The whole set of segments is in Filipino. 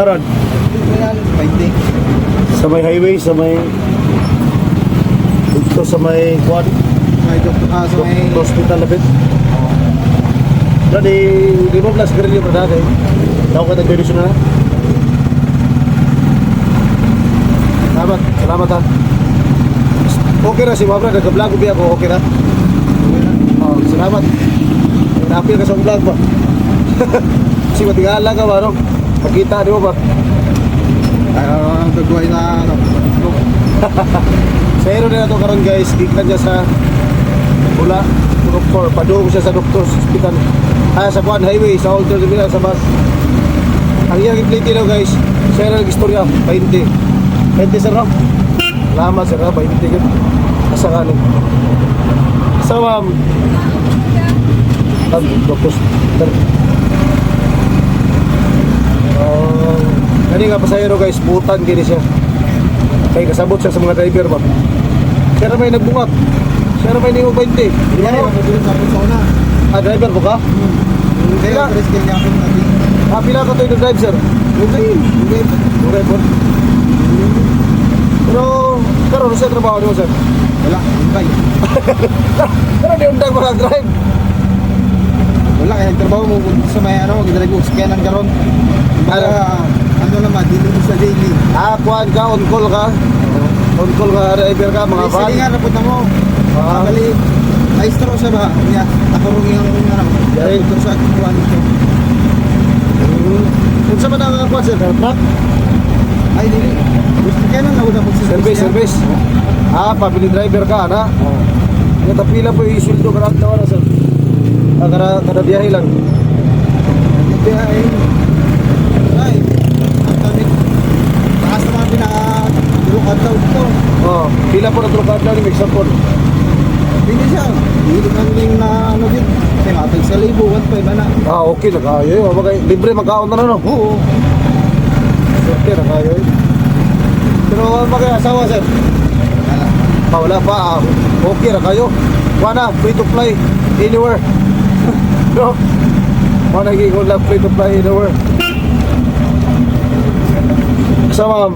20. Sa may highway, sa may... Dito sa may ah, sa may... hospital lapit. Dadi, di mo plus grill yung dati. Tawag ka dirison na. Salamat, salamat ha. Okay na si Mabra, nagka-vlog ko ako, okay na. Oh, salamat. Napil ka sa vlog ba? si matigala ka ba, no? Makita, di ba? Ah, ang gagawin na ano. Sa na ito karon guys, gikan niya sa Bula, doktor, padung siya sa doktor hospital. Ah, sa Buwan Highway, sa Old Terminal, sa bus. Ang iyang ipliti daw guys, sa aero istorya, 20. 20 sir no? Salamat sir, ha, 20 yun. Asa ka ni? Sa ma'am. Ah, doktor. Sir. Kani nga pasahero guys, butan gini siya. Kay kasabot siya sa mga driver ba. Siya may nagbungak. Siya may ningo 20. Di Hindi ba. Ah, driver ko ka? Ako natin. Ah, pila ka to yung drive sir? Okay, okay. Okay po. Pero, karon sa trabaho niyo sir. Wala, hintay. Pero di undang mga drive. Wala, kaya trabaho mo sa may ano, gidrive ko scanan karon. Para, ano naman, dito sa daily. Ah, kuhan ka, on call ka. On call ka, driver ka, mga van. Sige nga, napunta mo. Ah. Bali, maestro siya ba? Niya, nakurong yung ano, Yay. doktor sa kuhan ko. Hmm. Kung sa man ang kuhan sir, truck? Ay, dili. Gusto kaya na nawala mo Service, service. Ah, pabili driver ka, na? Oo. Yung tapila po yung sweldo ka na na sir. Ah, kada, kada biyahe lang. Hindi ay, ay, ang dami. Taas naman pinaka, tulong adlaw dito. Oh, pila po na tulog ka ni Mix po. Hindi siya. Hindi namin na ano din. Matag sa libo, 1.5 na. Ah, okay na kayo. eh. Libre magkaon na na no. Oo. Okay na kayo. eh. Pero kayo asawa sir? Wala. Ah, wala pa. Ah, okay na kayo. Wana, free to fly anywhere. no? Wana, ko lang free to fly anywhere. Sa ma'am.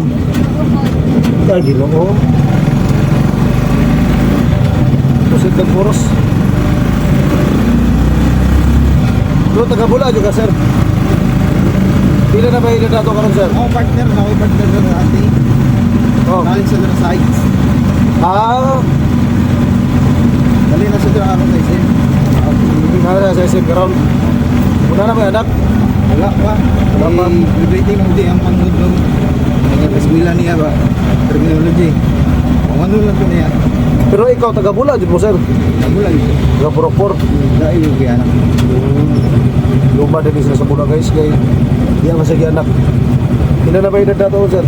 Ay, ginoo. Pusit ng puros. Pero taga-bula juga sir. Pila na ba yung dato karon sir? Ako partner na, ako partner na ating. Oh. Galing sa dara sites. Ah, Dali na sa dara ako sa isin. Nara sa isip karon. Wala na may anak. Wala pa. Wala pa. Graduating ng di ang manod nag-eskwela niya ba? Terminology. Ang ano lang ko niya. Pero ikaw taga Bula jud mo sir. Ako lang ito. Taga Purokpor. Dahil yung kaya anak. Luma din sila sa Bula guys kay di ang sige anak. Ila na ba sir?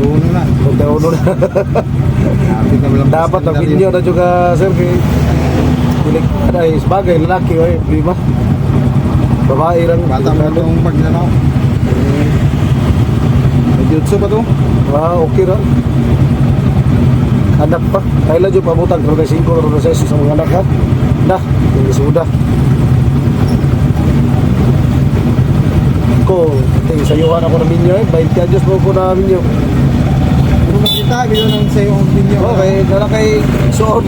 Uno na. Kung tayo uno na. Kapit na Dapat ang video na juga sir kay Pilik ay bagay lalaki oy lima. Babae lang. Bata mo itong. May jutsu pa to? Ah, okay ra. Anak pa. Kailan yung pabutang kay 5 ro na sa isa sa mga anak ha. Nah, hindi suda. Ko, eh, sayuhan ako ng minyo eh. 20 anos po ko na minyo. Pero makita, gano'n ang sa'yo ang opinion. Okay, dala kay suon.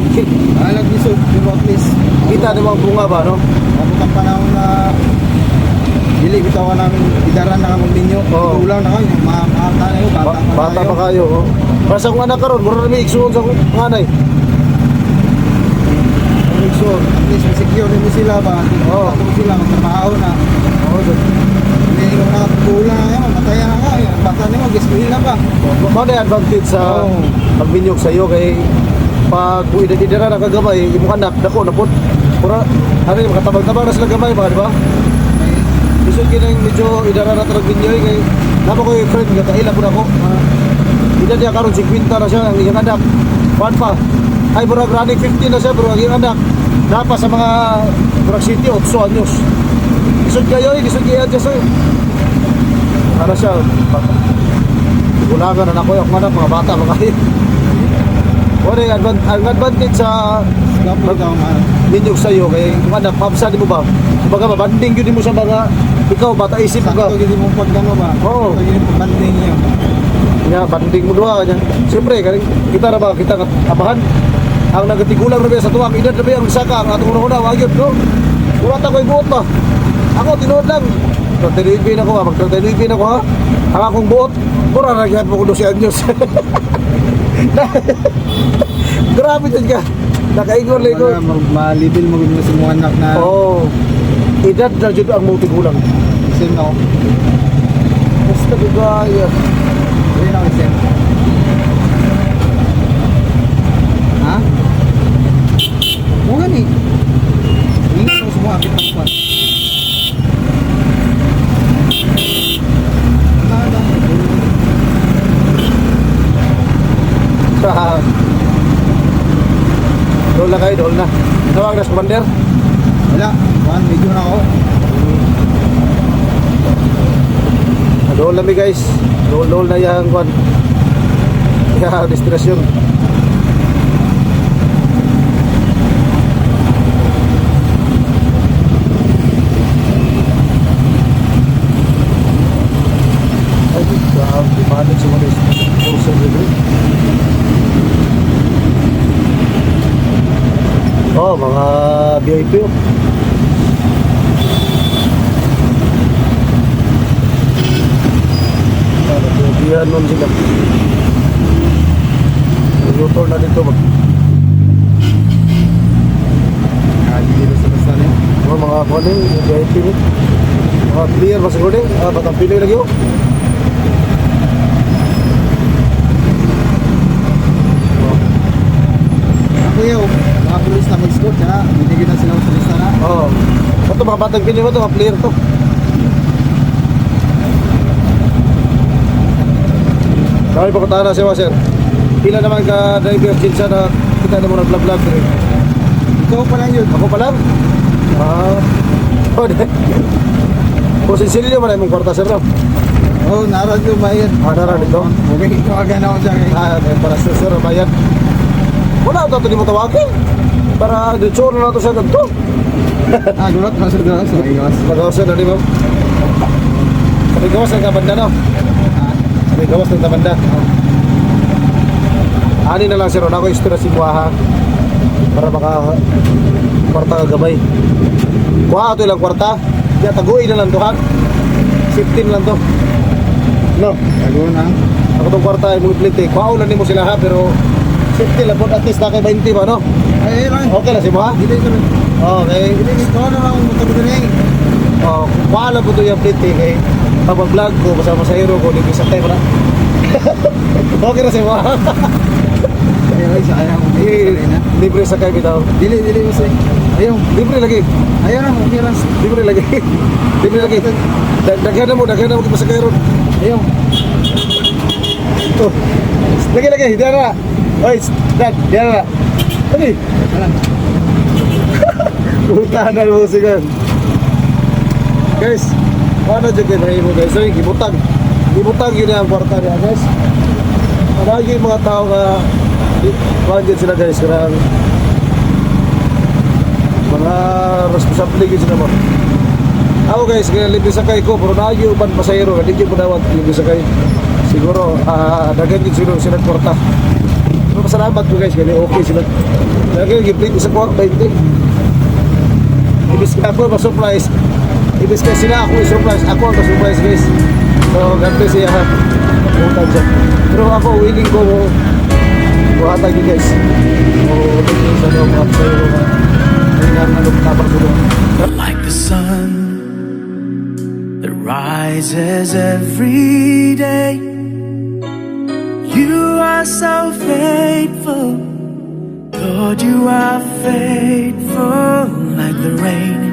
Ah, nag-isod, pero at least. Kita ni mga bunga ba, no? Ako ang panahon na Dili, bitawan namin, idaran na kami ninyo. Oo. Ulang na kayo, mga mga tayo, bata, Ba- pa bata pa kayo, oh. Para sa kong anak karon, mura na may iksuon sa kong anay. Ang iksuon. At least, secure mo sila ba? Oo. Ako sila, magtrabaho na. Oo, sir. Hindi ko na kulang na yun, mataya na ka. Yung Bata nyo, giskuhin na ba? Mao na yung advantage sa Oo. pagbinyog sa iyo kay pag idadidira na kagamay, imong anak dako na pud. Pura ano yung makatabang-tabang na sila gamay ba, di ba? Ko yung medyo idara na tarag binyoy kay namo ko friend nga kaila ko na ko. Uh, Ida niya karon 50 na siya ang iyang anak. Kuan pa. Ay murag running 50 na siya pero ang iyang anak napa sa mga Murag City 8 anyos. Isod kayo, eh, isod kayo dyan sa'yo. Ano siya, bata. Gulangan na ako yung anak, mga bata, mga kayo. Wala yung advan- advantage sa ano. ninyo sa'yo kay kung anak, pamsa di mo ba? Kumbaga mabanding yun mo sa mga ikaw, bata isip mo ka. Sakto gini mo pag gano ba? Oo. Sakto gini pagbanting niyo. Nga, banding mo doha kanya. Siyempre, kaning kita na ba, kita abahan. Ang nagatigulang na ba sa tuwang edad na ba ang saka, ang atong una-una, wag yun, no? Kurata ko yung buot ba? Ako, tinuod lang. Magtaluipin ako ha, magtaluipin ako ha. Ang akong buot, mura na yan mo ko 12 anyos. Grabe dyan ka. Nakaingon lang ko. Wala malibil mo sa mga anak na Oo. Edad na dyan ang mga tigulang. same ako. Basta. Hindi na ako same. Ha? Mga ni. Hindi ko sa mga apit ng. Nada. Dol na kayo, dol na. Tawag na sa commander. Wala. Kwan, medyo na ako. Dol na mi guys. Dol na yang kwan. Kurso dito. Oh, mga VIP oh. Nun sila. Nag-motor na dito sa basta niya. mga eh, VIP ni. Mga clear ba siguro eh? Ah, batang pili lagi oh. Ako yaw, mga pulis na mag-scout, kaya binigyan na sila sa lista na. Oo. Oh. Ito mga batang pili mo to, mga player to. Kami pakuntahan na siya, sir. Pila naman ka driver kinsa na kita na mo nag-vlog-vlog rin. Ikaw pa lang yun. Ako pa lang? Ah. Oh, di. O sinsilyo man ay mong kwarta, sir, no? Oo, oh, narad yung bayan. Ah, narad ito? Okay, tawagan ako dyan. Ah, para sa sir, bayan. Wala ito, ito mo tawagin. Para dito na nato sa ganito. Ah, gulat, masir gulat. So, iwas. Magawasan na, di ba? Sabi gawas ng kabanda, no? Sabi gawas ng kabanda. Ani na lang, sir. Wala ko istura si Buaha. Para maka kwarta gabay. Kuha ito ilang kwarta. Kaya taguin na lang to, ha? 15 lang to. No? tago na. Ako tong kwarta ay mga plite. Kuha ulan mo sila ha, pero 50 lang po. At least na kay 20 ba, no? Ay, lang. Okay lang si Buaha? Dili ko. Okay. Dili, ikaw na lang din eh. Oh, kuha lang po ito yung plite kay pag mag-vlog ko, kasama sa hero ko, hindi sa time na. okay na sa ayaw. Ay, Eh, Libre sa kayo bitaw. Dili, dili ko sa'yo. Ayaw. Libre lagi. Ayaw na, okay lang. Libre lagi. Libre lagi. Dag- Daghan na mo, daghan na mo sa kayo ron. Ayaw. Ito. Lagi lagi, diyan na. Oy, dad, diyan na. Wala. Putahan na mo siya. Guys, paano dyan kayo mo guys? So, gibutang. Gibutang yun ang kwarta niya guys. Marami yung mga tao nga kuhan dyan sila guys. Karang mga responsable yun sila mo. Ako guys, kaya libre sakay ko, pero naagi uban pasahero, hindi ko madawat libre sakay. Siguro, ah, dagan yun siguro sila kwarta. Pero pasalamat ko guys, kaya okay sila. Lagi yung giplate sa kwarta, 20. Ibis ka ako ma-surprise. Ibis ka sila ako i-surprise. Ako ang ma-surprise guys. So, God bless siya. Pumunta dyan. Pero ako, willing ko buhatag yun guys. So, thank you sa mga mga sa iyo. Like the sun that rises every day. You are so faithful, Lord. You are faithful like the rain